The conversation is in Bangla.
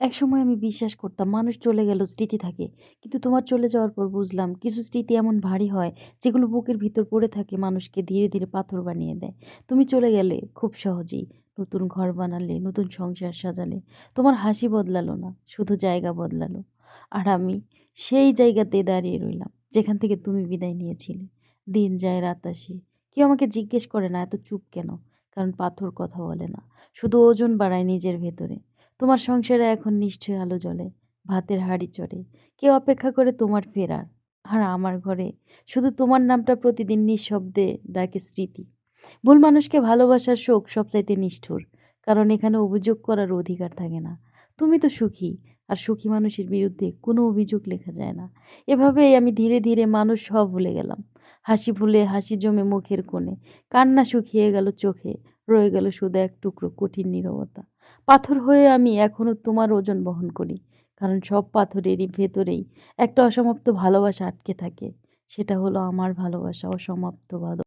একসময় আমি বিশ্বাস করতাম মানুষ চলে গেল, স্মৃতি থাকে। কিন্তু তোমার চলে যাওয়ার পর বুঝলাম কিছু স্মৃতি এমন ভারী হয়, যেগুলো বুকের ভিতর পড়ে থাকে, মানুষকে ধীরে ধীরে পাথর বানিয়ে দেয়। তুমি চলে গেলে খুব সহজেই নতুন ঘর বানালে, নতুন সংসার সাজালে। তোমার হাসি বদলালো না, শুধু জায়গা বদলালো। আর আমি সেই জায়গাতে দাঁড়িয়ে রইলাম, যেখান থেকে তুমি বিদায় নিয়েছিলে। দিন যায়, রাত আসে। কেউ আমাকে জিজ্ঞেস করে না, এত চুপ কেন? কারণ পাথর কথা বলে না। শুধু ওজন বাড়ায় নিজের ভেতরে। তোমার সংসারে এখন নিশ্চয় আলো জ্বলে, ভাতের হাড়ি চড়ে, কেউ অপেক্ষা করে তোমার ফেরার। আর আমার ঘরে শুধু তোমার নামটা প্রতিদিন নিঃশব্দে ডাকে স্মৃতি। ভুল মানুষকে ভালোবাসার শোক সবচাইতে নিষ্ঠুর, কারণ এখানে অভিযোগ করার অধিকার থাকে না। তুমি তো সুখী। আর সুখী মানুষের বিরুদ্ধে কোনো অভিযোগ লেখা যায় না। এভাবেই আমি ধীরে ধীরে মানুষ সব ভুলে গেলাম। হাসি ভুলে হাসি জমে মুখের কোণে। কান্না শুকিয়ে গেল চোখে। রয়ে গেল শুধু এক টুকরো কঠিন নীরবতা। পাথর হয়ে আমি এখনও তোমার ওজন বহন করি। কারণ সব পাথরেরই ভেতরেই একটা অসমাপ্ত ভালোবাসা আটকে থাকে। সেটা হলো আমার ভালোবাসা, অসমাপ্ত ভালো